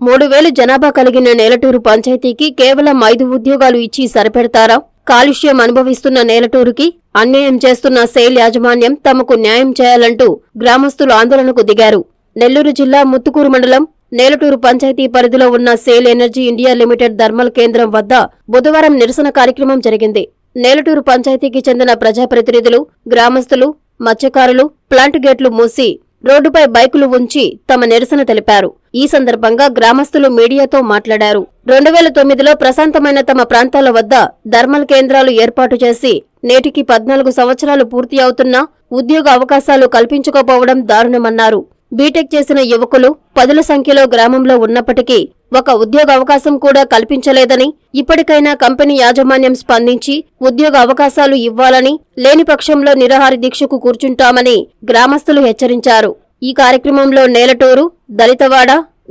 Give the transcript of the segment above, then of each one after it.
మూడు వేలు జనాభా కలిగిన నేలటూరు పంచాయతీకి కేవలం ఐదు ఉద్యోగాలు ఇచ్చి సరిపెడతారా? కాలుష్యం అనుభవిస్తున్న నేలటూరుకి అన్యాయం చేస్తున్న సేల్ యాజమాన్యం తమకు న్యాయం చేయాలంటూ గ్రామస్తులు ఆందోళనకు దిగారు. నెల్లూరు జిల్లా ముత్తుకూరు మండలం నేలటూరు పంచాయతీ పరిధిలో ఉన్న SEIL Energy India Limited thermal కేంద్రం వద్ద బుధవారం నిరసన కార్యక్రమం జరిగింది. నేలటూరు పంచాయతీకి చెందిన ప్రజాప్రతినిధులు గ్రామస్తులు మత్స్యకారులు ప్లాంట్ గేట్లు మూసి రోడ్డుపై బైకులు ఉంచి తమ నిరసన తెలిపారు. ఈ సందర్భంగా గ్రామస్తులు మీడియాతో మాట్లాడారు. రెండు వేల తొమ్మిదిలో ప్రశాంతమైన తమ ప్రాంతాల వద్ద ధర్మల్ కేంద్రాలు ఏర్పాటు చేసి నేటికి పద్నాలుగు సంవత్సరాలు పూర్తి అవుతున్నా ఉద్యోగ అవకాశాలు కల్పించుకోపోవడం దారుణమన్నారు. బీటెక్ చేసిన యువకులు పదుల సంఖ్యలో గ్రామంలో ఉన్నప్పటికీ ఒక ఉద్యోగ అవకాశం కూడా కల్పించలేదని ఇప్పటికైనా కంపెనీ యాజమాన్యం స్పందించి ఉద్యోగ అవకాశాలు ఇవ్వాలని లేని పక్షంలో నిరాహార దీక్షకు కూర్చుంటామని గ్రామస్తులు హెచ్చరించారు. ఈ కార్యక్రమంలో నేలటూరు దళితవాడ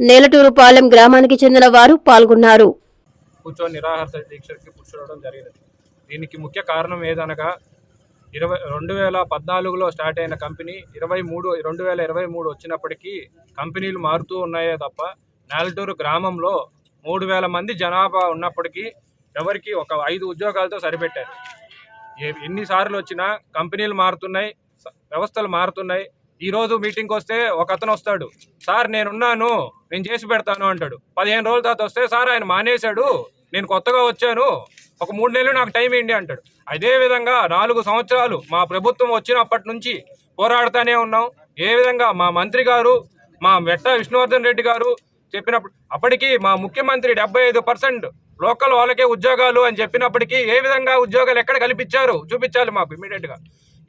నేలటూరు పాలెం గ్రామానికి చెందిన వారు పాల్గొన్నారు. కూర్చొని నిరాహార దీక్షకి కూర్చోవడం దీనికి ముఖ్య కారణం ఏదనగా ఇరవై రెండు వేల పద్నాలుగులో స్టార్ట్ అయిన కంపెనీ ఇరవై మూడు రెండు వేల ఇరవై మూడు వచ్చినప్పటికీ కంపెనీలు మారుతూ ఉన్నాయే తప్ప నేలటూరు గ్రామంలో మూడు వేల మంది జనాభా ఉన్నప్పటికీ ఎవరికి ఒక ఐదు ఉద్యోగాలతో సరిపెట్టారు. ఏ ఎన్నిసార్లు వచ్చినా కంపెనీలు మారుతున్నాయి వ్యవస్థలు మారుతున్నాయి. ఈరోజు మీటింగ్కి వస్తే ఒక అతను వస్తాడు సార్ నేనున్నాను నేను చేసి పెడతాను అంటాడు. పదిహేను రోజుల తర్వాత వస్తే సార్ ఆయన మానేశాడు నేను కొత్తగా వచ్చాను ఒక మూడు నెలలు నాకు టైం ఏంటి అంటాడు. అదే విధంగా నాలుగు సంవత్సరాలు మా ప్రభుత్వం వచ్చినప్పటి నుంచి పోరాడుతూనే ఉన్నాం. ఏ విధంగా మా మంత్రి గారు మా మెట్ట విష్ణువర్ధన్ రెడ్డి గారు చెప్పినప్పుడు అప్పటికి మా ముఖ్యమంత్రి డెబ్బై ఐదు పర్సెంట్ లోకల్ వాళ్ళకే ఉద్యోగాలు అని చెప్పినప్పటికీ ఏ విధంగా ఉద్యోగాలు ఎక్కడ కల్పించారు? చూపించాలి మాకు ఇమీడియట్గా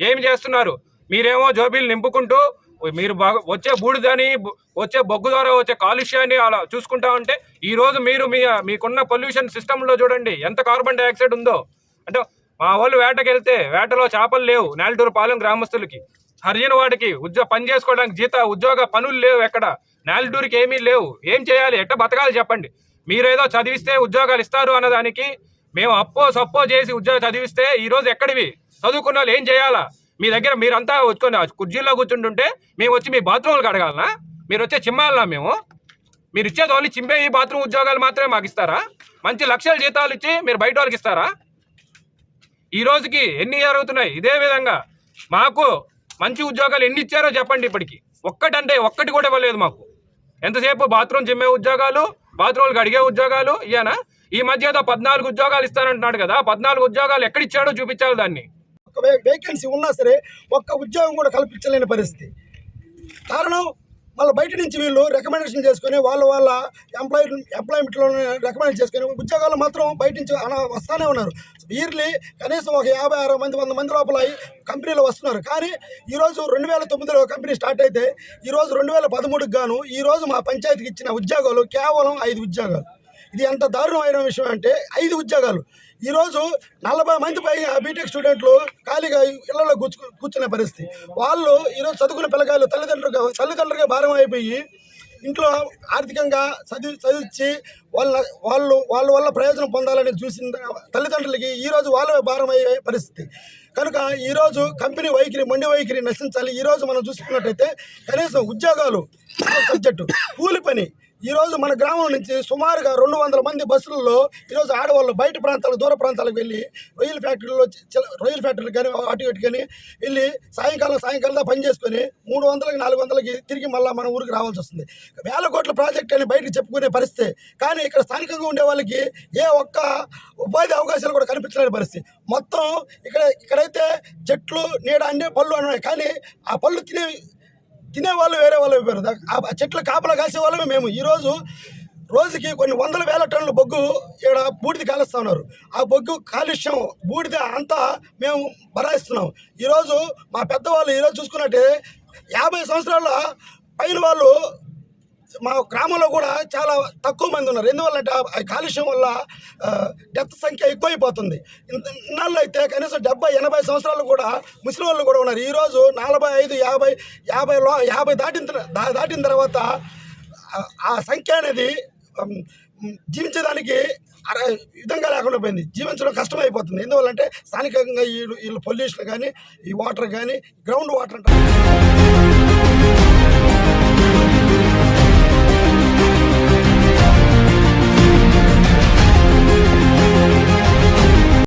ఏం చేస్తున్నారు? మీరేమో జోబీలు నింపుకుంటూ మీరు బాగా వచ్చే బూడిదని వచ్చే బొగ్గు ద్వారా వచ్చే కాలుష్యాన్ని అలా చూసుకుంటా ఉంటే ఈరోజు మీరు మీ మీకున్న పొల్యూషన్ సిస్టంలో చూడండి ఎంత కార్బన్ డైఆక్సైడ్ ఉందో. అంటే మా వాళ్ళు వేటకి వెళ్తే వేటలో చేపలు లేవు నేలటూరు పాలెం గ్రామస్తులకి. హరిజన వాడికి ఉద్యోగ పని చేసుకోవడానికి జీత ఉద్యోగ పనులు లేవు ఎక్కడ? నేలటూరుకి ఏమీ లేవు. ఏం చేయాలి? ఎట్ట బతకాలి చెప్పండి. మీరేదో చదివిస్తే ఉద్యోగాలు ఇస్తారు అన్నదానికి మేము అప్పో సప్పో చేసి ఉద్యోగం చదివిస్తే ఈరోజు ఎక్కడివి? చదువుకున్న ఏం చేయాలా? మీ దగ్గర మీరంతా వచ్చుకొని కుర్జీల్లో కూర్చుంటుంటే మేము వచ్చి మీ బాత్రూమ్లు కడగాలనా మీరు వచ్చే చిమ్మాలనా మేము? మీరు ఇచ్చేది ఓన్లీ చింపే ఈ బాత్రూమ్ ఉద్యోగాలు మాత్రమే మాకు ఇస్తారా? మంచి లక్షల జీతాలు ఇచ్చి మీరు బయట వాళ్ళకి ఇస్తారా? ఈ రోజుకి ఎన్ని జరుగుతున్నాయి ఇదే విధంగా మాకు మంచి ఉద్యోగాలు ఎన్ని ఇచ్చారో చెప్పండి ఇప్పటికి. ఒక్కటంటే ఒక్కటి కూడా ఇవ్వలేదు మాకు. ఎంతసేపు బాత్రూమ్ చిమ్మే ఉద్యోగాలు బాత్రూమ్లు అడిగే ఉద్యోగాలు ఇయ్యానా? ఈ మధ్య ఏదో పద్నాలుగు ఉద్యోగాలు ఇస్తానంటున్నాడు కదా పద్నాలుగు ఉద్యోగాలు ఎక్కడిచ్చాడో చూపించాలి దాన్ని. ఒక వేకెన్సీ ఉన్నా సరే ఒక్క ఉద్యోగం కూడా కల్పించలేని పరిస్థితి. కారణం మళ్ళీ బయట నుంచి వీళ్ళు రికమెండేషన్ చేసుకొని వాళ్ళ వాళ్ళ ఎంప్లాయ్ ఎంప్లాయ్మెంట్లో రికమెండ్ చేసుకొని ఉద్యోగాలు మాత్రం బయట నుంచి అలా ఉన్నారు. ఇయర్లీ కనీసం ఒక యాభై అరవై మంది వంద మంది లోపల కంపెనీలు వస్తున్నారు. కానీ ఈరోజు రెండు వేల తొమ్మిదిలో కంపెనీ స్టార్ట్ అయితే ఈరోజు రెండు వేల పదమూడుకి గాను ఈరోజు మా పంచాయతీకి ఇచ్చిన ఉద్యోగాలు కేవలం ఐదు ఉద్యోగాలు. ఇది ఎంత దారుణమైన విషయం అంటే ఐదు ఉద్యోగాలు. ఈరోజు నలభై మంది పై బీటెక్ స్టూడెంట్లు ఖాళీగా ఇళ్ళలో కూర్చు కూర్చునే పరిస్థితి. వాళ్ళు ఈరోజు చదువుకున్న పిల్లకాయలు తల్లిదండ్రులుగా తల్లిదండ్రులుగా భారం అయిపోయి ఇంట్లో ఆర్థికంగా చదివి చదివించి వాళ్ళ వాళ్ళు వాళ్ళ వల్ల ప్రయోజనం పొందాలని చూసిన తల్లిదండ్రులకి ఈరోజు వాళ్ళ భారం అయ్యే పరిస్థితి. కనుక ఈరోజు కంపెనీ వైఖరి మొండి వైఖరి నశించాలి. ఈరోజు మనం చూసుకున్నట్టయితే కనీసం ఉద్యోగాలు సబ్జెక్టు కూలి పని ఈరోజు మన గ్రామం నుంచి సుమారుగా రెండు వందల మంది బస్సులలో ఈరోజు ఆడవాళ్ళు బయట ప్రాంతాలకు దూర ప్రాంతాలకు వెళ్ళి రొయ్యల ఫ్యాక్టరీలో రొయ్యల ఫ్యాక్టరీలు కానీ అటు ఇటు కానీ వెళ్ళి సాయంకాలం సాయంకాలం పని చేసుకొని మూడు వందలకి నాలుగు వందలకి తిరిగి మళ్ళీ మన ఊరికి రావాల్సి వస్తుంది. వేల కోట్ల ప్రాజెక్ట్ అని బయటకు చెప్పుకునే పరిస్థితి. కానీ ఇక్కడ స్థానికంగా ఉండే వాళ్ళకి ఏ ఒక్క ఉపాధి అవకాశాలు కూడా కనిపించలేని పరిస్థితి. మొత్తం ఇక్కడ ఇక్కడైతే చెట్లు నీడ అన్ని పళ్ళు ఉన్నాయి. కానీ ఆ పళ్ళు తినే తినే వాళ్ళు వేరే వాళ్ళు అయిపోయారు ఆ చెట్లు కాపలా కాసే వాళ్ళమే మేము ఈరోజు రోజుకి కొన్ని వందల వేల టన్నుల బొగ్గు ఇక్కడ బూడిద కాలుస్తూ ఉన్నారు. ఆ బొగ్గు కాలుష్యం బూడిద అంతా మేము భరాయిస్తున్నాం. ఈరోజు మా పెద్దవాళ్ళు ఈరోజు చూసుకున్నట్టే యాభై సంవత్సరాల పైన వాళ్ళు మా గ్రామంలో కూడా చాలా తక్కువ మంది ఉన్నారు. ఎందువల్లంటే ఆ కాలుష్యం వల్ల డెత్ సంఖ్య ఎక్కువైపోతుంది. ఇన్నాళ్ళు అయితే కనీసం డెబ్బై ఎనభై సంవత్సరాలు కూడా ముసలి వాళ్ళు కూడా ఉన్నారు. ఈరోజు నలభై ఐదు యాభై యాభై లో యాభై దాటిన దా- దాటిన తర్వాత ఆ- సంఖ్య అనేది జీవించడానికి అర విధంగా లేకుండా పోయింది. జీవించడం కష్టమైపోతుంది. ఎందువల్లంటే స్థానికంగా ఈ వీళ్ళు పొల్యూషన్ కానీ ఈ వాటర్ కానీ గ్రౌండ్ వాటర్ అంటే.